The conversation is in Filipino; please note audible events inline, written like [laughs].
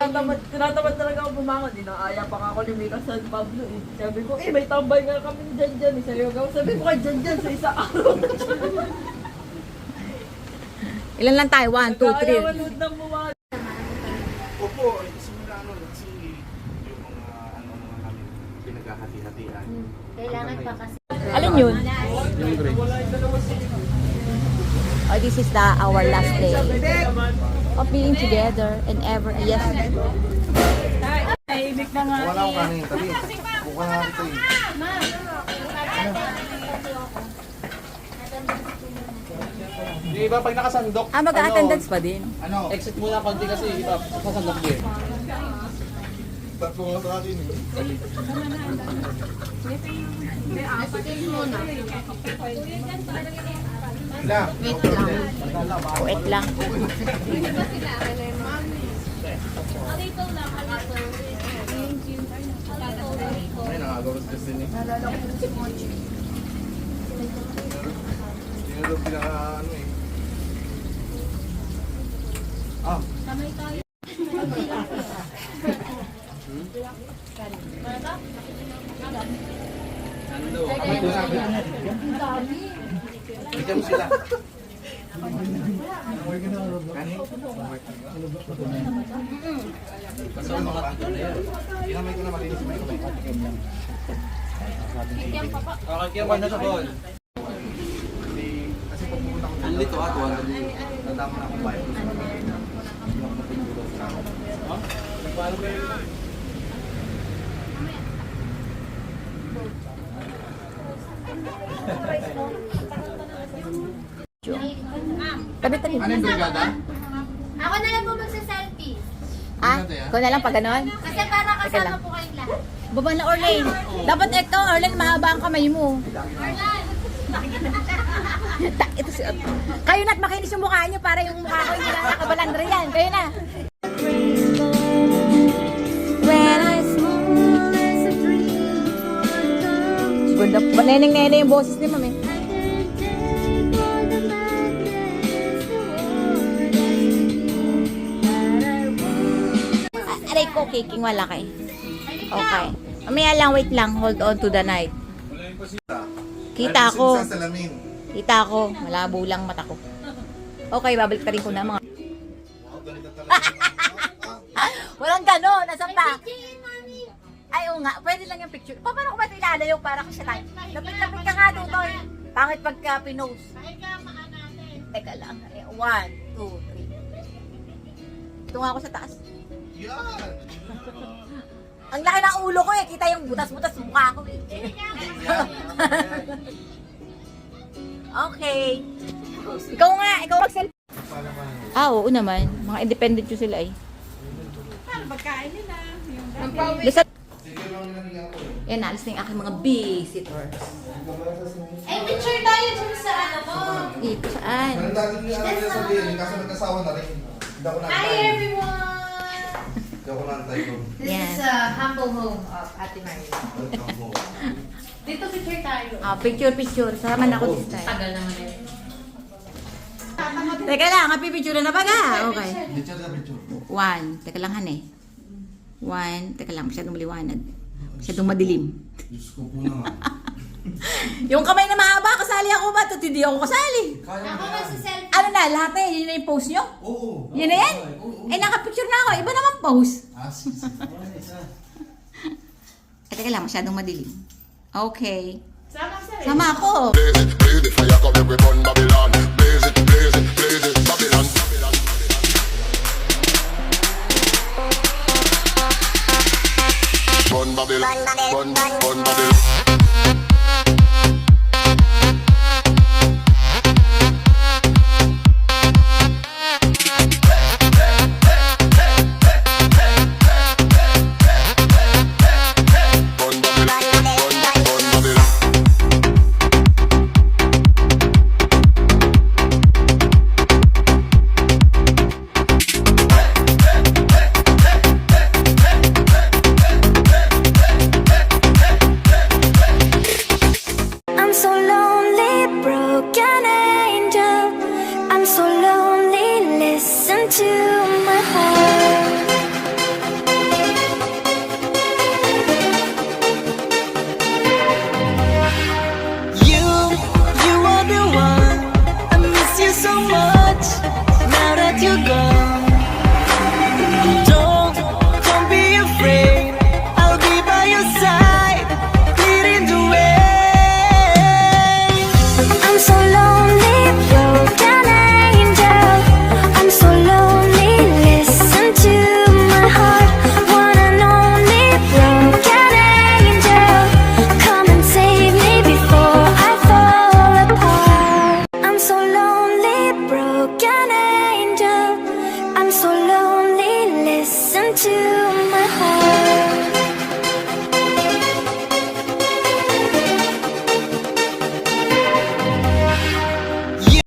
Tinatamad, tinatamad talaga ako bumangon. Inaaya pa nga ako ni Mika San Pablo eh. Sabi ko, eh may tambay nga kami dyan dyan eh. Sabi ko, sabi ko dyan dyan sa isa araw. [laughs] Ilan lang tayo? One, two, three. Kaya manood ng buwan. Opo, eh, simula ano, kasi yung mga ano naman namin pinaghahati-hatian. Kailangan pa kasi. Alin yun? Oh, this is the our last day of being together and ever. Yes. Tahimik na nga. Wala akong kanin, tabi. Buka na ito eh. Di ba pag nakasandok? Ah, mag-attendance pa din. Ano? Exit muna konti kasi iba sasandok din. Tatlo nga sa atin eh. Lang. Wait lang. Wait lang. Ay, nakagawas kasi ni. Hindi na daw pinaka ano eh. Ah. Bigyan mo sila. Kanin? Kasama ka. Ginamay ko na malinis mo yung kamay. Okay, kaya wala sa ball. Kasi pumunta ko dito. Andito ah, 200. Tatama na akong bayad. Ha? Nagpaano ba yun? Ano yung brigada? Ako na lang po magsa-selfie. Ah, ikaw na lang pag ganon. Kasi para Teka lang. kasama po kayong lahat. Baba na Orlane. Dapat ito, Orlane, mahaba ang kamay mo. Orlan! Ta- ito si Kayo na't makinis yung mukha niyo para yung mukha ko hindi na nakabalandra yan. Kayo na. Ganda pa. Neneng-nene yung boses ni ma'am ko, kicking wala kay. Okay. Mamaya lang, wait lang. Hold on to the night. Kita ko. Kita ko. Malabo lang mata ko. Okay, babalik ka rin ko na mga... [laughs] Walang gano'n. Nasaan pa? Mami! Ay, oo nga. Pwede lang yung picture. Pa, paano ko ba ilalayo para kasi tayo? Lapit-lapit ka nga doon, Toy. Pangit pagka natin. Teka lang. Eh, One, two, three. Ito nga ako sa taas. Yan! Ang laki ng ulo ko eh. Kita yung butas-butas ng mukha ko eh. [laughs] okay. Ikaw nga. Ikaw mag-selfie. Ah, oo naman. Mga independent yung sila eh. Basta, nilagyan ko eh. yan, alis na yung aking mga visitors. Ay, picture tayo dun sa ano mo. Dito saan? Ganun dati nila sabihin, kaso nagkasawa na rin. Hi everyone! This Yan. is a humble home of Ate Maria. Dito picture tayo. Ah, picture, picture. Sama na ako this time. Tagal naman eh. Teka lang, happy picture na baga. Okay. Picture na picture. One. Teka lang, hane. One. Teka lang, masyadong maliwanag. Masyadong madilim. Diyos ko po naman. [laughs] Yung kamay na mahaba, kasali ako ba? Ito, hindi ako kasali. Kaya Ako mo yan. magsa-selfie. Ano na, lahat na, yun na yung post nyo? Oo. Yun na yan? Oo. Eh, nakapicture na ako. Iba naman post. Ah, sige, sige. Eh, teka lang, masyadong madilim. Okay. Sama sa Sama ako. Blaze it, blaze it, fire up every gun Babylon. Blaze it, blaze it, blaze it, Babylon. Babylon. Run Babylon, run, run Babylon. so much now that you're gone. into my heart.